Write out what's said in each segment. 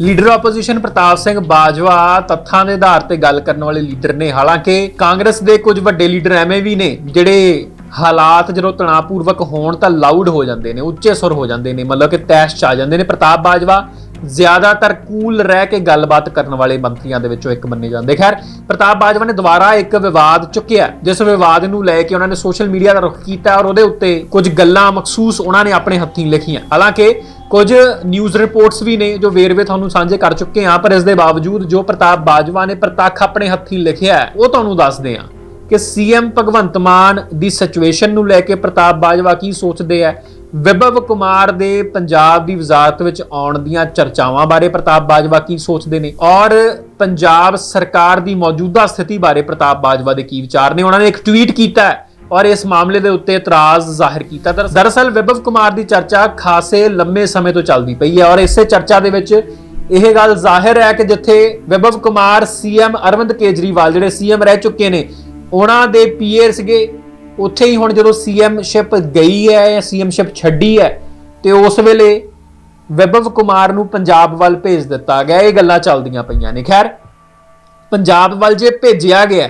Leader opposition Pratap Singh Bajwa ਤੱਥਾਂ ਦੇ ਆਧਾਰ ਤੇ ਗੱਲ ਕਰਨ ਵਾਲੇ ਲੀਡਰ ਨੇ। ਹਾਲਾਂਕਿ ਕਾਂਗਰਸ ਦੇ ਕੁਝ ਵੱਡੇ ਲੀਡਰ ਐਵੇਂ ਵੀ ਨੇ, ਜਿਹੜੇ ਹਾਲਾਤ ਜਦੋਂ ਤਣਾਅਪੂਰਵਕ ਹੋਣ ਤਾਂ ਲਾਊਡ ਹੋ ਜਾਂਦੇ ਨੇ, ਉੱਚੇ ਸੁਰ ਹੋ ਜਾਂਦੇ ਨੇ, ਮਤਲਬ ਕਿ ਤੈਸ਼ ਚ ਆ ਜਾਂਦੇ ਨੇ। ਪ੍ਰਤਾਪ ਬਾਜਵਾ ਜ਼ਿਆਦਾਤਰ ਕੂਲ ਰਹਿ ਕੇ ਗੱਲਬਾਤ ਕਰਨ ਵਾਲੇ ਮੰਤਰੀਆਂ ਦੇ ਵਿੱਚੋਂ ਇੱਕ ਮੰਨੇ ਜਾਂਦੇ। ਖੈਰ, ਪ੍ਰਤਾਪ ਬਾਜਵਾ ਨੇ ਦੁਬਾਰਾ ਇੱਕ ਵਿਵਾਦ ਚੁੱਕਿਆ। ਜਿਸ ਵਿਵਾਦ ਨੂੰ ਲੈ ਕੇ ਉਹਨਾਂ ਨੇ ਸੋਸ਼ਲ ਮੀਡੀਆ ਦਾ ਰੁਖ ਕੀਤਾ ਔਰ ਉਹਦੇ ਉੱਤੇ ਕੁਝ ਗੱਲਾਂ ਮਖਸੂਸ ਉਹਨਾਂ ਨੇ ਆਪਣੇ ਹੱਥੀਂ ਲਿਖੀਆਂ। ਹਾਲਾਂਕਿ, ਕੁਝ ਨਿਊਜ਼ ਰਿਪੋਰਟਸ ਵੀ ਨੇ ਜੋ ਵੇਰਵੇ ਤੁਹਾਨੂੰ ਸਾਂਝੇ ਕਰ ਚੁੱਕੇ ਹਾਂ, ਪਰ ਇਸ ਦੇ ਬਾਵਜੂਦ ਜੋ ਪ੍ਰਤਾਪ ਬਾਜਵਾ ਨੇ ਪ੍ਰਤੱਖ ਆਪਣੇ ਹੱਥੀਂ ਲਿਖਿਆ ਉਹ ਤੁਹਾਨੂੰ ਦੱਸਦੇ ਹਾਂ ਕਿ ਸੀਐਮ ਭਗਵੰਤ ਮਾਨ ਦੀ ਸਿਚੁਏਸ਼ਨ ਨੂੰ ਲੈ ਕੇ ਪ੍ਰਤਾਪ ਬਾਜਵਾ ਕੀ ਸੋਚਦੇ ਆ ਵਿਭਵ ਕੁਮਾਰ ਦੇ ਪੰਜਾਬ ਦੀ ਵਜ਼ਾਰਤ ਵਿੱਚ ਆਉਣ ਦੀਆਂ ਚਰਚਾਵਾਂ ਬਾਰੇ ਪ੍ਰਤਾਪ ਬਾਜਵਾ ਕੀ ਸੋਚਦੇ ਨੇ? ਔਰ ਪੰਜਾਬ ਸਰਕਾਰ ਦੀ ਮੌਜੂਦਾ ਸਥਿਤੀ ਬਾਰੇ ਪ੍ਰਤਾਪ ਬਾਜਵਾ ਦੇ ਕੀ ਵਿਚਾਰ ਨੇ? ਉਹਨਾਂ ਨੇ ਇੱਕ ਟਵੀਟ ਕੀਤਾ ਹੈ ਔਰ ਇਸ ਮਾਮਲੇ ਦੇ ਉੱਤੇ ਇਤਰਾਜ਼ ਜ਼ਾਹਿਰ ਕੀਤਾ। ਦਰਅਸਲ ਵਿਭਵ ਕੁਮਾਰ ਦੀ ਚਰਚਾ ਖਾਸੇ ਲੰਮੇ ਸਮੇਂ ਤੋਂ ਚੱਲਦੀ ਪਈ ਹੈ ਔਰ ਇਸੇ ਚਰਚਾ ਦੇ ਵਿੱਚ ਇਹ ਗੱਲ ਜ਼ਾਹਿਰ ਹੈ ਕਿ ਜਿੱਥੇ ਵਿਭਵ ਕੁਮਾਰ ਸੀਐਮ ਅਰਵਿੰਦ ਕੇਜਰੀਵਾਲ ਜਿਹੜੇ ਸੀਐਮ ਰਹਿ ਚੁੱਕੇ ਨੇ, ਉਹਨਾਂ ਦੇ ਪੀਏ ਸੀਗੇ ਉੱਥੇ ਹੀ ਹੁਣ ਜਦੋਂ ਸੀਐਮਸ਼ਿਪ ਗਈ ਹੈ, ਜਾਂ ਸੀਐਮਸ਼ਿਪ ਛੱਡੀ ਹੈ, ਤੇ ਉਸ ਵੇਲੇ ਵਿਭਵ ਕੁਮਾਰ ਨੂੰ ਪੰਜਾਬ ਵੱਲ ਭੇਜ ਦਿੱਤਾ ਗਿਆ। ਇਹ ਗੱਲਾਂ ਚੱਲਦੀਆਂ ਪਈਆਂ ਨੇ। ਖੈਰ, ਪੰਜਾਬ ਵੱਲ ਜੇ ਭੇਜਿਆ ਗਿਆ,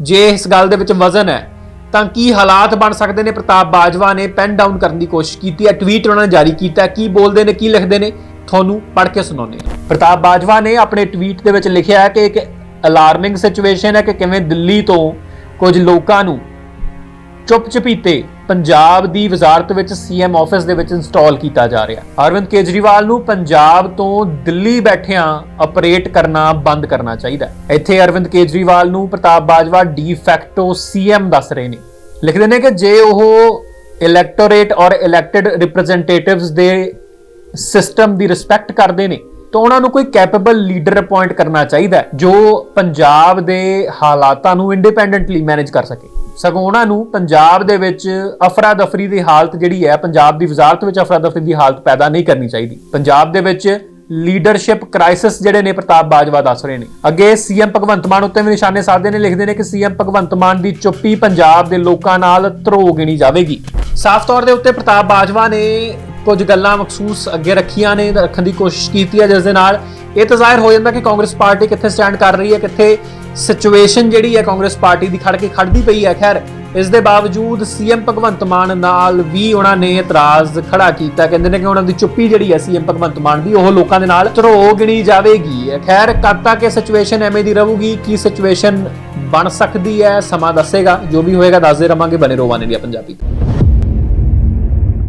ਜੇ ਇਸ ਗੱਲ ਦੇ ਵਿੱਚ ਵਜ਼ਨ ਹੈ, ਤਾਂ ਕੀ ਹਾਲਾਤ ਬਣ ਸਕਦੇ ਨੇ? ਪ੍ਰਤਾਪ ਬਾਜਵਾ ਨੇ ਪੈਨ ਡਾਊਨ ਕਰਨ ਦੀ ਕੋਸ਼ਿਸ਼ ਕੀਤੀ ਹੈ। ਟਵੀਟ ਉਹਨਾਂ ਨੇ ਜਾਰੀ ਕੀਤਾ ਕੀ ਬੋਲਦੇ ਨੇ, ਕੀ ਲਿਖਦੇ ਨੇ, ਤੁਹਾਨੂੰ ਪੜ੍ਹ ਕੇ ਸੁਣਾਉਂਦੇ ਹਾਂ। ਪ੍ਰਤਾਪ ਬਾਜਵਾ ਨੇ ਆਪਣੇ ਟਵੀਟ ਦੇ ਵਿੱਚ ਲਿਖਿਆ ਹੈ ਕਿ ਇੱਕ ਅਲਾਰਮਿੰਗ ਸਿਚੁਏਸ਼ਨ ਹੈ ਕਿ ਕਿਵੇਂ ਦਿੱਲੀ ਤੋਂ ਕੁਝ ਲੋਕਾਂ ਨੂੰ ਚੁੱਪ ਚਪੀਤੇ ਪੰਜਾਬ ਦੀ ਵਜ਼ਾਰਤ ਵਿੱਚ ਸੀਐਮ ਆਫਿਸ ਦੇ ਵਿੱਚ ਇੰਸਟਾਲ ਕੀਤਾ ਜਾ ਰਿਹਾ। ਅਰਵਿੰਦ ਕੇਜਰੀਵਾਲ ਨੂੰ ਪੰਜਾਬ ਤੋਂ ਦਿੱਲੀ ਬੈਠਿਆਂ ਆਪਰੇਟ ਕਰਨਾ ਬੰਦ ਕਰਨਾ ਚਾਹੀਦਾ ਇੱਥੇ ਅਰਵਿੰਦ ਕੇਜਰੀਵਾਲ ਨੂੰ Pratap Bajwa de facto CM ਦੱਸ ਰਹੇ ਨੇ। ਲਿਖਦੇ ਨੇ ਕਿ ਜੇ ਉਹ ਇਲੈਕਟੋਰੇਟ ਔਰ ਇਲੈਕਟਿਡ ਰਿਪਰੈਜ਼ੈਂਟੇਟਿਵਸ ਦੇ ਸਿਸਟਮ ਦੀ ਰਿਸਪੈਕਟ ਕਰਦੇ ਨੇ ਤਾਂ ਉਹਨਾਂ ਨੂੰ ਕੋਈ ਕੈਪੇਬਲ ਲੀਡਰ ਅਪਾਇੰਟ ਕਰਨਾ ਚਾਹੀਦਾ ਜੋ ਪੰਜਾਬ ਦੇ ਹਾਲਾਤਾਂ ਨੂੰ ਇੰਡੀਪੈਂਡੈਂਟਲੀ ਮੈਨੇਜ ਕਰ ਸਕੇ। ਸਗੋਂ ਉਹਨਾਂ ਨੂੰ ਪੰਜਾਬ ਦੇ ਵਿੱਚ ਅਫਰਾ ਦਫਰੀ ਦੀ ਹਾਲਤ ਜਿਹੜੀ ਹੈ, ਪੰਜਾਬ ਦੀ ਵਜ਼ਾਰਤ ਵਿੱਚ ਅਫਰਾ ਦਫਰੀ ਦੀ ਹਾਲਤ ਪੈਦਾ ਨਹੀਂ ਕਰਨੀ ਚਾਹੀਦੀ। ਪੰਜਾਬ ਦੇ ਵਿੱਚ ਲੀਡਰਸ਼ਿਪ ਕ੍ਰਾਈਸਿਸ ਜਿਹੜੇ ਨੇ ਪ੍ਰਤਾਪ ਬਾਜਵਾ ਦੱਸ ਰਹੇ ਨੇ। ਅੱਗੇ ਸੀਐਮ ਭਗਵੰਤ ਮਾਨ ਉੱਤੇ ਵੀ ਨਿਸ਼ਾਨੇ ਸਾਧਦੇ ਨੇ, ਲਿਖਦੇ ਨੇ ਕਿ ਸੀਐਮ ਭਗਵੰਤ ਮਾਨ ਦੀ ਚੁੱਪੀ ਪੰਜਾਬ ਦੇ ਲੋਕਾਂ ਨਾਲ ਧਰੋ ਗਿਣੀ ਜਾਵੇਗੀ। ਸਾਫ਼ ਤੌਰ ਦੇ ਉੱਤੇ ਪ੍ਰਤਾਪ ਬਾਜਵਾ ਨੇ ਕੁਝ ਗੱਲਾਂ ਮਖਸੂਸ ਅੱਗੇ ਰੱਖੀਆਂ ਨੇ ਰੱਖਣ ਦੀ ਕੋਸ਼ਿਸ਼ ਕੀਤੀ ਹੈ ਜਿਸ ਦੇ ਨਾਲ ਇਹ ਤਾਂ ਜ਼ਾਹਿਰ ਹੋ ਜਾਂਦਾ ਕਿ ਕਾਂਗਰਸ ਪਾਰਟੀ ਕਿੱਥੇ ਸਟੈਂਡ ਕਰ ਰਹੀ ਹੈ, ਕਿੱਥੇ ਸਿਚੁਏਸ਼ਨ ਜਿਹੜੀ ਹੈ ਕਾਂਗਰਸ ਪਾਰਟੀ ਦੀ ਖੜ ਕੇ ਖੜਦੀ ਪਈ ਹੈ। ਖੈਰ, ਇਸ ਦੇ ਬਾਵਜੂਦ ਸੀਐਮ ਭਗਵੰਤ ਮਾਨ ਨਾਲ ਵੀ ਉਹਨਾਂ ਨੇ ਇਤਰਾਜ਼ ਖੜਾ ਕੀਤਾ। ਕਹਿੰਦੇ ਨੇ ਕਿ ਉਹਨਾਂ ਦੀ ਚੁੱਪੀ ਜਿਹੜੀ ਹੈ ਸੀਐਮ ਭਗਵੰਤ ਮਾਨ ਦੀ, ਉਹ ਲੋਕਾਂ ਦੇ ਨਾਲ ਧਰੋ ਗਿਣੀ ਜਾਵੇਗੀ। ਖੈਰ, ਕਦ ਤੱਕ ਇਹ ਸਿਚੁਏਸ਼ਨ ਐਵੇਂ ਦੀ ਰਹੂਗੀ, ਕੀ ਸਿਚੁਏਸ਼ਨ ਬਣ ਸਕਦੀ ਹੈ, ਸਮਾਂ ਦੱਸੇਗਾ। ਜੋ ਵੀ ਹੋਏਗਾ, ਦੱਸਦੇ ਰਵਾਂਗੇ ਬਨੇ ਰੋਵਾਨੇ ਦੀ ਪੰਜਾਬੀ।